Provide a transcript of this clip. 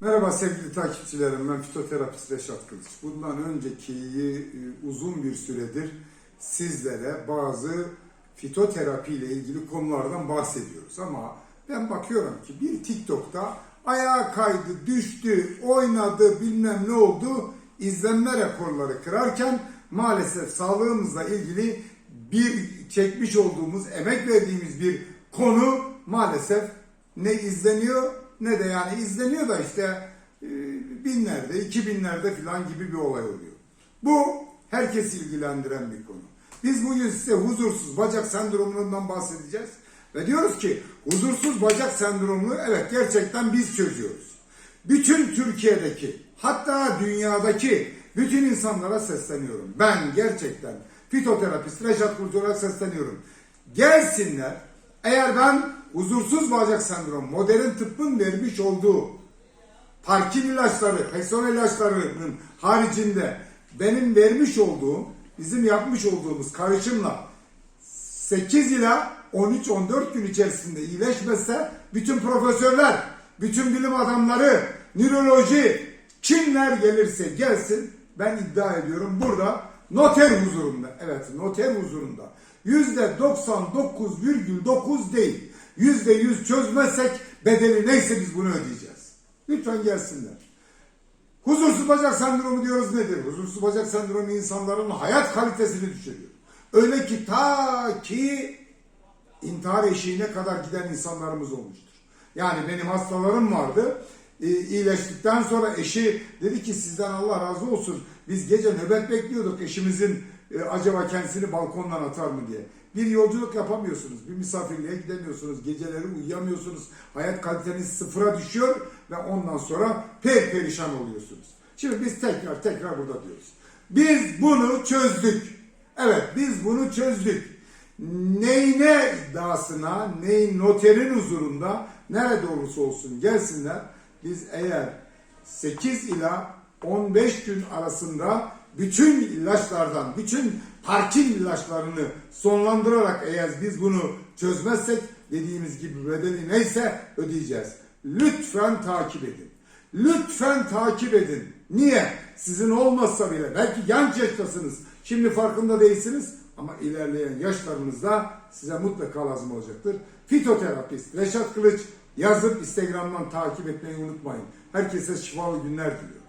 Merhaba sevgili takipçilerim, ben fitoterapist Reşat Kılıç. Bundan önceki e, uzun bir süredir sizlere bazı fitoterapi ile ilgili konulardan bahsediyoruz. Ama ben bakıyorum ki bir TikTok'ta ayağa kaydı, düştü, oynadı, bilmem ne oldu, izlenme rekorları kırarken maalesef sağlığımızla ilgili bir çekmiş olduğumuz, emek verdiğimiz bir konu maalesef ne izleniyor ne de yani izleniyor da işte e, binlerde, iki binlerde falan gibi bir olay oluyor. Bu herkesi ilgilendiren bir konu. Biz bugün size huzursuz bacak sendromundan bahsedeceğiz. Ve diyoruz ki huzursuz bacak sendromunu evet gerçekten biz çözüyoruz. Bütün Türkiye'deki hatta dünyadaki bütün insanlara sesleniyorum. Ben gerçekten fitoterapist Reşat Kurtul'a sesleniyorum. Gelsinler eğer ben huzursuz bacak sendromu modern tıbbın vermiş olduğu parkin ilaçları, peson ilaçlarının haricinde benim vermiş olduğum, bizim yapmış olduğumuz karışımla 8 ila 13-14 gün içerisinde iyileşmezse bütün profesörler, bütün bilim adamları, nöroloji, kimler gelirse gelsin ben iddia ediyorum burada noter huzurunda, evet noter huzurunda. Yüzde 99,9 değil, yüzde yüz çözmezsek bedeli neyse biz bunu ödeyeceğiz. Lütfen gelsinler. Huzursuz bacak sendromu diyoruz nedir? Huzursuz bacak sendromu insanların hayat kalitesini düşürüyor. Öyle ki ta ki intihar eşiğine kadar giden insanlarımız olmuştur. Yani benim hastalarım vardı. E, iyileştikten sonra eşi dedi ki sizden Allah razı olsun. Biz gece nöbet bekliyorduk eşimizin e, acaba kendisini balkondan atar mı diye. Bir yolculuk yapamıyorsunuz. Bir misafirliğe gidemiyorsunuz. Geceleri uyuyamıyorsunuz. Hayat kaliteniz sıfıra düşüyor ve ondan sonra per perişan oluyorsunuz. Şimdi biz tekrar tekrar burada diyoruz. Biz bunu çözdük. Evet biz bunu çözdük. Neyine iddiasına, neyin noterin huzurunda nerede olursa olsun gelsinler. Biz eğer 8 ila 15 gün arasında bütün ilaçlardan, bütün parkin ilaçlarını sonlandırarak eğer biz bunu çözmezsek dediğimiz gibi bedeli neyse ödeyeceğiz. Lütfen takip edin. Lütfen takip edin. Niye? Sizin olmazsa bile belki genç yaştasınız. Şimdi farkında değilsiniz ama ilerleyen yaşlarınızda size mutlaka lazım olacaktır. Fitoterapist Reşat Kılıç yazıp Instagram'dan takip etmeyi unutmayın. Herkese şifalı günler diliyorum.